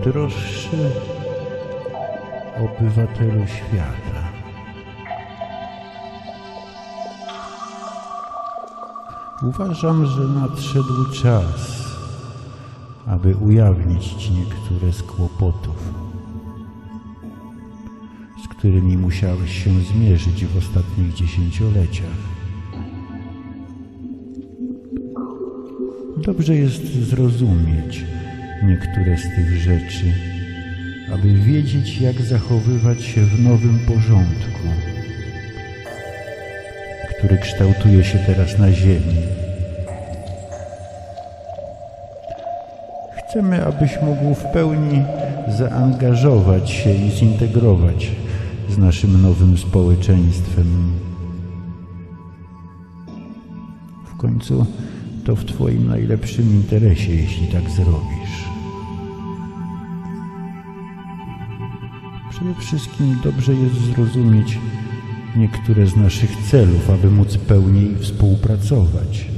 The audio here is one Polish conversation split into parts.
najdroższy obywatelu świata. Uważam, że nadszedł czas, aby ujawnić Ci niektóre z kłopotów, z którymi musiałeś się zmierzyć w ostatnich dziesięcioleciach. Dobrze jest zrozumieć niektóre z tych rzeczy, aby wiedzieć, jak zachowywać się w nowym porządku, który kształtuje się teraz na Ziemi. Chcemy, abyś mógł w pełni zaangażować się i zintegrować z naszym nowym społeczeństwem. W końcu to w Twoim najlepszym interesie, jeśli tak zrobisz. Przede wszystkim dobrze jest zrozumieć niektóre z naszych celów, aby móc pełniej współpracować.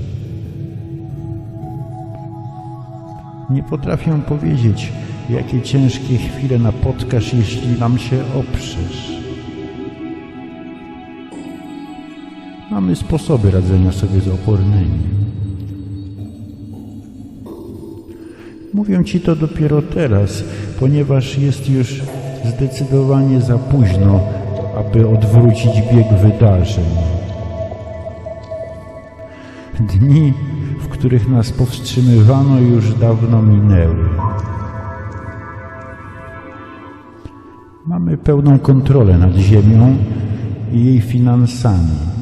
Nie potrafię powiedzieć, jakie ciężkie chwile napotkasz, jeśli nam się oprzesz. Mamy sposoby radzenia sobie z opornymi. Mówię Ci to dopiero teraz, ponieważ jest już zdecydowanie za późno, aby odwrócić bieg wydarzeń. Dni, w których nas powstrzymywano, już dawno minęły. Mamy pełną kontrolę nad Ziemią i jej finansami.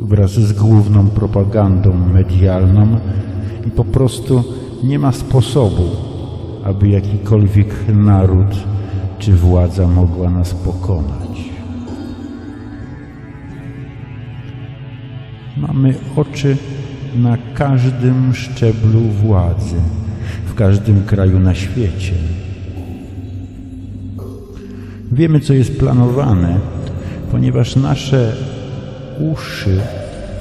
Wraz z główną propagandą medialną i po prostu nie ma sposobu, aby jakikolwiek naród czy władza mogła nas pokonać. Mamy oczy na każdym szczeblu władzy, w każdym kraju na świecie. Wiemy, co jest planowane, ponieważ nasze uszy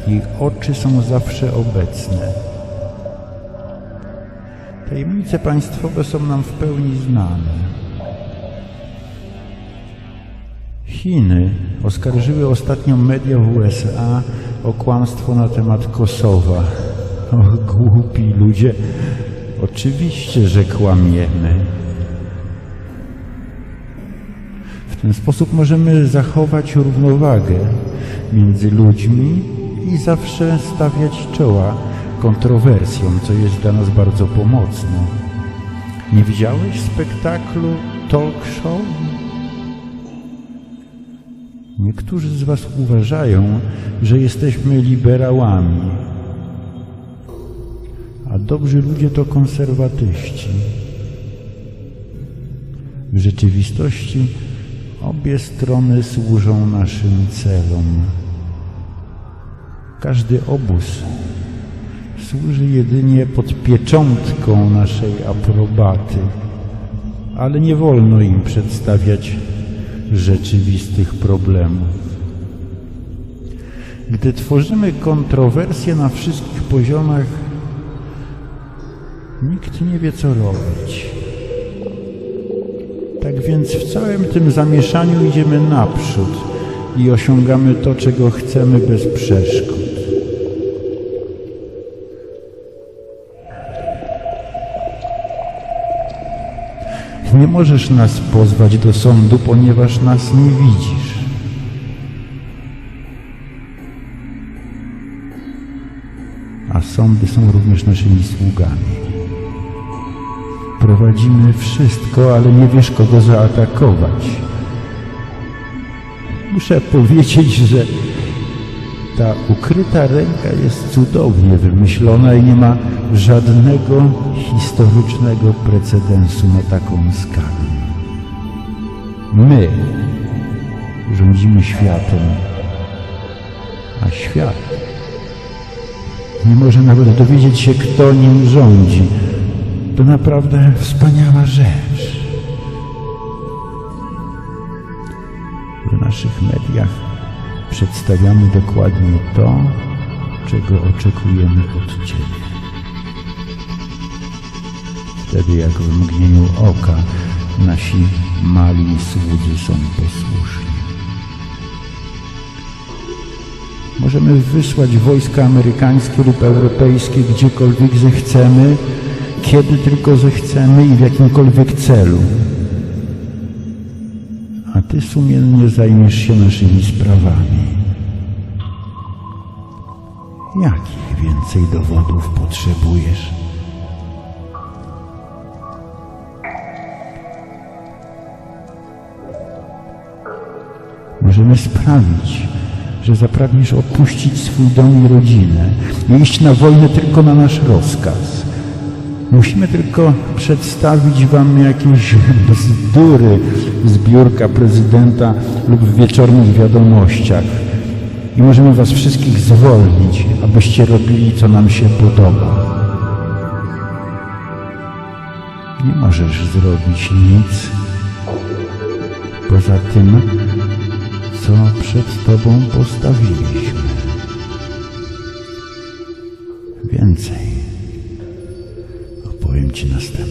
i oczy są zawsze obecne. Tajemnice państwowe są nam w pełni znane. Chiny oskarżyły ostatnio media w USA o kłamstwo na temat Kosowa. O głupi ludzie, oczywiście, że kłamiemy. W ten sposób możemy zachować równowagę między ludźmi i zawsze stawiać czoła kontrowersjom, co jest dla nas bardzo pomocne. Nie widziałeś spektaklu talk show? Niektórzy z Was uważają, że jesteśmy liberałami, a dobrzy ludzie to konserwatyści. W rzeczywistości obie strony służą naszym celom. Każdy obóz służy jedynie pod pieczątką naszej aprobaty, ale nie wolno im przedstawiać rzeczywistych problemów. Gdy tworzymy kontrowersje na wszystkich poziomach, nikt nie wie, co robić. Tak więc w całym tym zamieszaniu idziemy naprzód i osiągamy to, czego chcemy bez przeszkód. Nie możesz nas pozwać do sądu, ponieważ nas nie widzisz. A sądy są również naszymi sługami. Prowadzimy wszystko, ale nie wiesz, kogo zaatakować. Muszę powiedzieć, że ta ukryta ręka jest cudownie wymyślona i nie ma żadnego historycznego precedensu na taką skalę. My rządzimy światem, a świat nie może nawet dowiedzieć się, kto nim rządzi. To naprawdę wspaniała rzecz. W naszych mediach przedstawiamy dokładnie to, czego oczekujemy od Ciebie. Wtedy jak w mgnieniu oka nasi mali słudzy są posłuszni. Możemy wysłać wojska amerykańskie lub europejskie gdziekolwiek zechcemy, kiedy tylko zechcemy i w jakimkolwiek celu. A ty sumiennie zajmiesz się naszymi sprawami. Jakich więcej dowodów potrzebujesz? Możemy sprawić, że zapragniesz opuścić swój dom i rodzinę iść na wojnę tylko na nasz rozkaz. Musimy tylko przedstawić wam jakieś bzdury z biurka prezydenta lub w wieczornych wiadomościach i możemy was wszystkich zwolnić, abyście robili, co nam się podoba. Nie możesz zrobić nic poza tym, co przed tobą postawiliśmy. Więcej